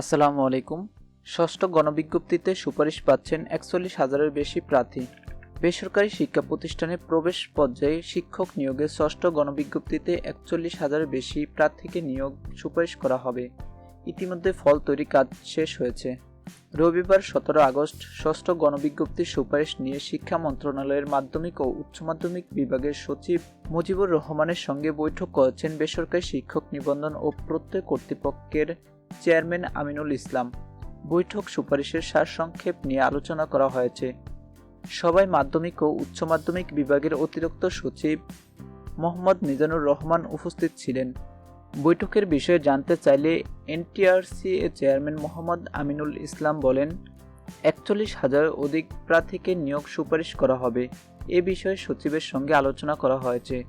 আসসালামু আলাইকুম। ষষ্ঠ গণবিজ্ঞপ্তিতে সুপারিশ পাচ্ছেন একচল্লিশ হাজারের বেশি প্রার্থী। বেসরকারি শিক্ষা প্রতিষ্ঠানে প্রবেশ পর্যায়ে শিক্ষক নিয়োগে ষষ্ঠ গণবিজ্ঞপ্তিতে একচল্লিশ হাজারের বেশি প্রার্থীকে নিয়োগ সুপারিশ করা হবে। ইতিমধ্যে ফল তৈরি কাজ শেষ হয়েছে। রবিবার সতেরো আগস্ট ষষ্ঠ গণবিজ্ঞপ্তির সুপারিশ নিয়ে শিক্ষা মন্ত্রণালয়ের মাধ্যমিক ও উচ্চ মাধ্যমিক বিভাগের সচিব মুজিবুর রহমানের সঙ্গে বৈঠক করেছেন বেসরকারি শিক্ষক নিবন্ধন ও প্রত্যয় কর্তৃপক্ষের চেয়ারম্যান আমিনুল ইসলাম বৈঠক সুপারিশের সারসংক্ষেপ নিয়ে আলোচনা করা হয়েছে। সবাই মাধ্যমিক ও উচ্চ মাধ্যমিক বিভাগের অতিরিক্ত সচিব মোহাম্মদ মিজানুর রহমান উপস্থিত ছিলেন। বৈঠকের বিষয়ে জানতে চাইলে এনটিআরসি এর চেয়ারম্যান মোহাম্মদ আমিনুল ইসলাম বলেন, একচল্লিশ হাজার অধিক প্রার্থীকে নিয়োগ সুপারিশ করা হবে। এ বিষয়ে সচিবের সঙ্গে আলোচনা করা হয়েছে।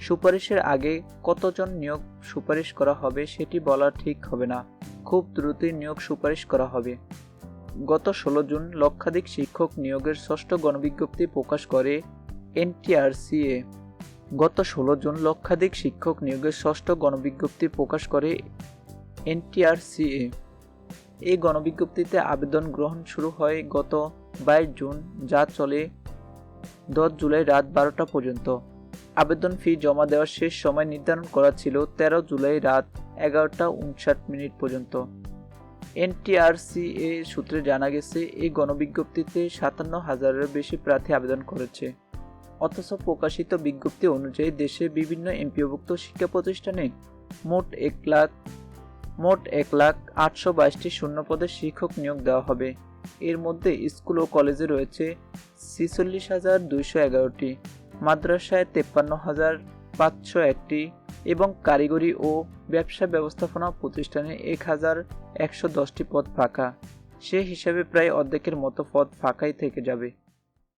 সুপারিশের আগে কতজন নিয়োগ সুপারিশ করা হবে সেটি বলা ঠিক হবে না। খুব দ্রুতই নিয়োগ সুপারিশ করা হবে। গত ষোলো জুন লক্ষাধিক শিক্ষক নিয়োগের ষষ্ঠ গণবিজ্ঞপ্তি প্রকাশ করে এনটিআরসিএ। গত ষোলো জুন লক্ষাধিক শিক্ষক নিয়োগের ষষ্ঠ গণবিজ্ঞপ্তি প্রকাশ করে এনটিআরসিএ। এই গণবিজ্ঞপ্তিতে আবেদন গ্রহণ শুরু হয় গত বাইশ জুন, যা চলে দশ জুলাই রাত বারোটা পর্যন্ত। আবেদন ফি জমা দেওয়ার শেষ সময় নির্ধারণ করা ছিল তেরো জুলাই রাত এগারোটা উনষাট মিনিট পর্যন্ত। এনটিআরসিএ সূত্রে জানা গেছে, এই গণবিজ্ঞপ্তিতে সাতান্ন হাজারের বেশি প্রার্থী আবেদন করেছে। অথচ প্রকাশিত বিজ্ঞপ্তি অনুযায়ী দেশে বিভিন্ন এমপিওভুক্ত শিক্ষা প্রতিষ্ঠানে মোট এক লাখ, মোট এক লাখ আটশো বাইশটি শূন্যপদে শিক্ষক নিয়োগ দেওয়া হবে। এর মধ্যে স্কুল ও কলেজে রয়েছে ছিচল্লিশ হাজার দুইশো এগারোটি। মাদ্রাসায় তেপ্পান্ন হাজার পাঁচশো একটি এবং কারিগরি ও ব্যবসা ব্যবস্থাপনা প্রতিষ্ঠানে এক হাজার একশো দশটি পদ ফাঁকা। সে হিসাবে প্রায় অর্ধেকের মতো পদ ফাঁকাই থেকে যাবে।